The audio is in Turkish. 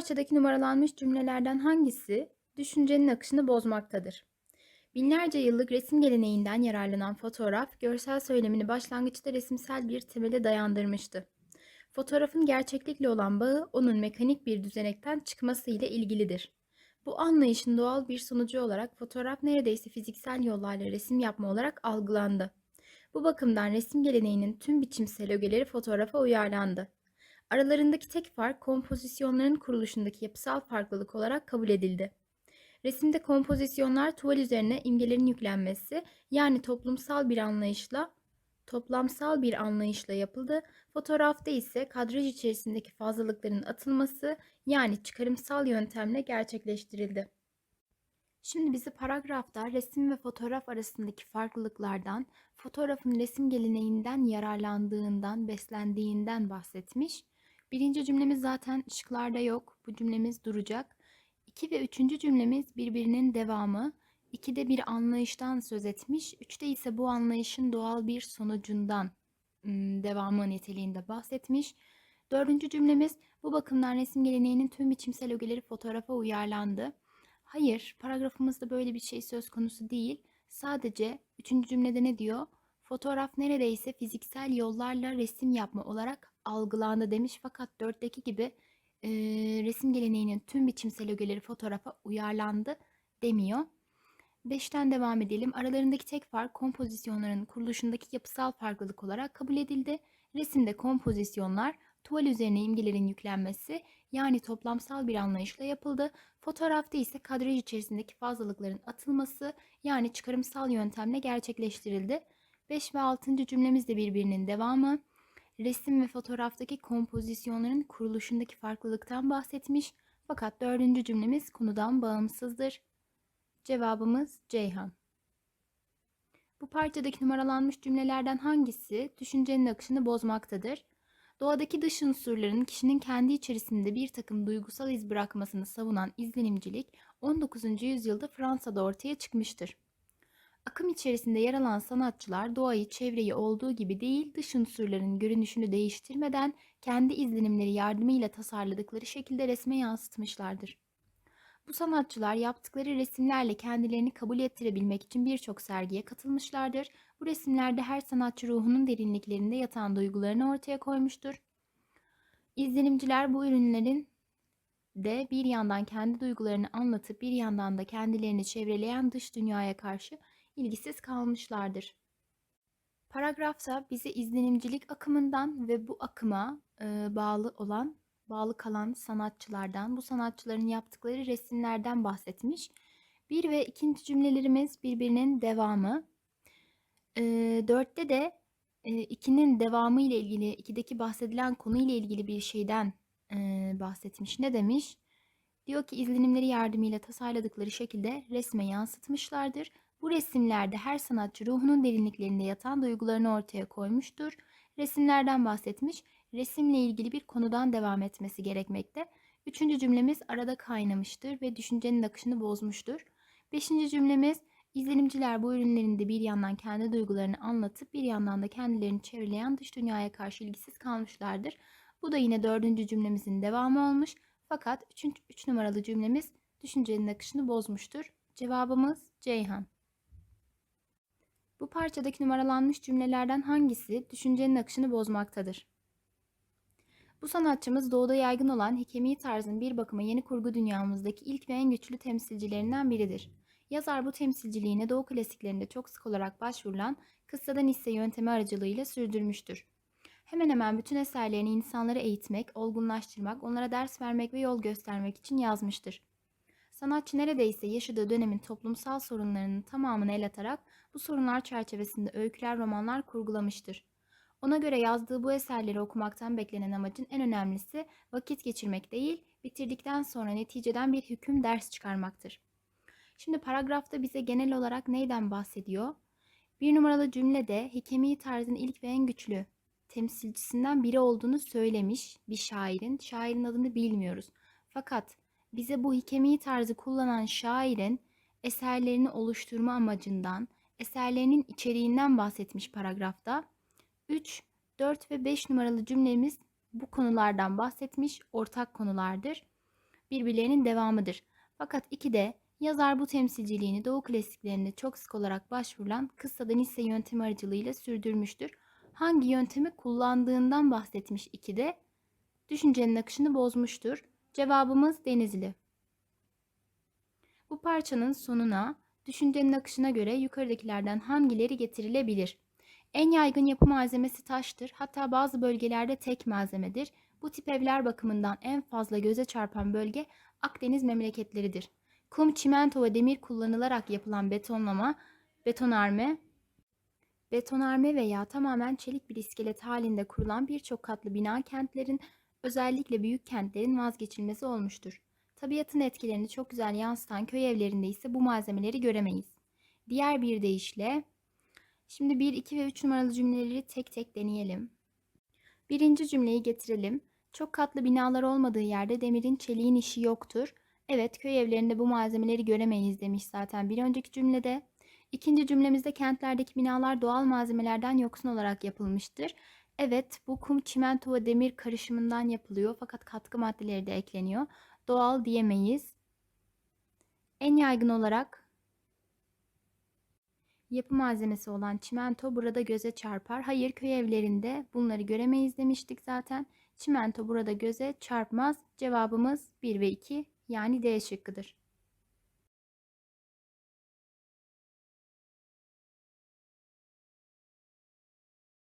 parçadaki numaralanmış cümlelerden hangisi düşüncenin akışını bozmaktadır? Binlerce yıllık resim geleneğinden yararlanan fotoğraf, görsel söylemini başlangıçta resimsel bir temele dayandırmıştı. Fotoğrafın gerçeklikle olan bağı onun mekanik bir düzenekten çıkması ile ilgilidir. Bu anlayışın doğal bir sonucu olarak fotoğraf neredeyse fiziksel yollarla resim yapma olarak algılandı. Bu bakımdan resim geleneğinin tüm biçimsel ögeleri fotoğrafa uyarlandı. Aralarındaki tek fark kompozisyonların kuruluşundaki yapısal farklılık olarak kabul edildi. Resimde kompozisyonlar tuval üzerine imgelerin yüklenmesi yani toplumsal bir anlayışla toplamsal bir anlayışla yapıldı. Fotoğrafta ise kadraj içerisindeki fazlalıkların atılması yani çıkarımsal yöntemle gerçekleştirildi. Şimdi bizi paragrafta resim ve fotoğraf arasındaki farklılıklardan, fotoğrafın resim geleneğinden yararlandığından, beslendiğinden bahsetmiş. Birinci cümlemiz zaten şıklarda yok. Bu cümlemiz duracak. İki ve üçüncü cümlemiz birbirinin devamı. İkide bir anlayıştan söz etmiş. Üçte ise bu anlayışın doğal bir sonucundan devamı niteliğinde bahsetmiş. Dördüncü cümlemiz bu bakımdan resim geleneğinin tüm biçimsel ögeleri fotoğrafa uyarlandı. Hayır, paragrafımızda böyle bir şey söz konusu değil. Sadece üçüncü cümlede ne diyor? Fotoğraf neredeyse fiziksel yollarla resim yapma olarak algılandı demiş. Fakat dörtteki gibi e, resim geleneğinin tüm biçimsel ögeleri fotoğrafa uyarlandı demiyor. Beşten devam edelim. Aralarındaki tek fark kompozisyonların kuruluşundaki yapısal farklılık olarak kabul edildi. Resimde kompozisyonlar tuval üzerine imgelerin yüklenmesi yani toplamsal bir anlayışla yapıldı. Fotoğrafta ise kadraj içerisindeki fazlalıkların atılması yani çıkarımsal yöntemle gerçekleştirildi. 5 ve 6. cümlemiz de birbirinin devamı. Resim ve fotoğraftaki kompozisyonların kuruluşundaki farklılıktan bahsetmiş. Fakat dördüncü cümlemiz konudan bağımsızdır. Cevabımız Ceyhan. Bu parçadaki numaralanmış cümlelerden hangisi düşüncenin akışını bozmaktadır? Doğadaki dış unsurların kişinin kendi içerisinde bir takım duygusal iz bırakmasını savunan izlenimcilik 19. yüzyılda Fransa'da ortaya çıkmıştır. Akım içerisinde yer alan sanatçılar doğayı, çevreyi olduğu gibi değil, dış unsurların görünüşünü değiştirmeden kendi izlenimleri yardımıyla tasarladıkları şekilde resme yansıtmışlardır. Bu sanatçılar yaptıkları resimlerle kendilerini kabul ettirebilmek için birçok sergiye katılmışlardır. Bu resimlerde her sanatçı ruhunun derinliklerinde yatan duygularını ortaya koymuştur. İzlenimciler bu ürünlerin de bir yandan kendi duygularını anlatıp bir yandan da kendilerini çevreleyen dış dünyaya karşı ilgisiz kalmışlardır. Paragrafta bize izlenimcilik akımından ve bu akıma e, bağlı olan, bağlı kalan sanatçılardan, bu sanatçıların yaptıkları resimlerden bahsetmiş. Bir ve ikinci cümlelerimiz birbirinin devamı. E, dörtte de e, ikinin devamı ile ilgili, ikideki bahsedilen konu ile ilgili bir şeyden e, bahsetmiş. Ne demiş? Diyor ki izlenimleri yardımıyla tasarladıkları şekilde resme yansıtmışlardır. Bu resimlerde her sanatçı ruhunun derinliklerinde yatan duygularını ortaya koymuştur. Resimlerden bahsetmiş, resimle ilgili bir konudan devam etmesi gerekmekte. Üçüncü cümlemiz arada kaynamıştır ve düşüncenin akışını bozmuştur. Beşinci cümlemiz izlenimciler bu ürünlerinde bir yandan kendi duygularını anlatıp bir yandan da kendilerini çevreleyen dış dünyaya karşı ilgisiz kalmışlardır. Bu da yine dördüncü cümlemizin devamı olmuş. Fakat üçüncü, üç numaralı cümlemiz düşüncenin akışını bozmuştur. Cevabımız Ceyhan. Bu parçadaki numaralanmış cümlelerden hangisi düşüncenin akışını bozmaktadır? Bu sanatçımız doğuda yaygın olan hikemi tarzın bir bakıma yeni kurgu dünyamızdaki ilk ve en güçlü temsilcilerinden biridir. Yazar bu temsilciliğine doğu klasiklerinde çok sık olarak başvurulan kıssadan hisse yöntemi aracılığıyla sürdürmüştür. Hemen hemen bütün eserlerini insanları eğitmek, olgunlaştırmak, onlara ders vermek ve yol göstermek için yazmıştır. Sanatçı neredeyse yaşadığı dönemin toplumsal sorunlarının tamamını el atarak bu sorunlar çerçevesinde öyküler, romanlar kurgulamıştır. Ona göre yazdığı bu eserleri okumaktan beklenen amacın en önemlisi vakit geçirmek değil, bitirdikten sonra neticeden bir hüküm ders çıkarmaktır. Şimdi paragrafta bize genel olarak neyden bahsediyor? Bir numaralı cümlede hikemi tarzın ilk ve en güçlü temsilcisinden biri olduğunu söylemiş bir şairin. Şairin adını bilmiyoruz. Fakat bize bu hikemi tarzı kullanan şairin eserlerini oluşturma amacından, eserlerinin içeriğinden bahsetmiş paragrafta. 3, 4 ve 5 numaralı cümlemiz bu konulardan bahsetmiş ortak konulardır. birbirlerinin devamıdır. Fakat 2'de yazar bu temsilciliğini Doğu klasiklerinde çok sık olarak başvurulan kıssadan hisse yöntemi aracılığıyla sürdürmüştür. Hangi yöntemi kullandığından bahsetmiş 2'de düşüncenin akışını bozmuştur. Cevabımız Denizli. Bu parçanın sonuna düşüncenin akışına göre yukarıdakilerden hangileri getirilebilir? En yaygın yapı malzemesi taştır. Hatta bazı bölgelerde tek malzemedir. Bu tip evler bakımından en fazla göze çarpan bölge Akdeniz memleketleridir. Kum, çimento ve demir kullanılarak yapılan betonlama, betonarme, betonarme veya tamamen çelik bir iskelet halinde kurulan birçok katlı bina kentlerin, özellikle büyük kentlerin vazgeçilmezi olmuştur. Tabiatın etkilerini çok güzel yansıtan köy evlerinde ise bu malzemeleri göremeyiz. Diğer bir deyişle, şimdi 1, 2 ve 3 numaralı cümleleri tek tek deneyelim. Birinci cümleyi getirelim. Çok katlı binalar olmadığı yerde demirin çeliğin işi yoktur. Evet köy evlerinde bu malzemeleri göremeyiz demiş zaten bir önceki cümlede. İkinci cümlemizde kentlerdeki binalar doğal malzemelerden yoksun olarak yapılmıştır. Evet bu kum, çimento ve demir karışımından yapılıyor fakat katkı maddeleri de ekleniyor. Doğal diyemeyiz. En yaygın olarak yapı malzemesi olan çimento burada göze çarpar. Hayır köy evlerinde bunları göremeyiz demiştik zaten. Çimento burada göze çarpmaz. Cevabımız 1 ve 2 yani D şıkkıdır.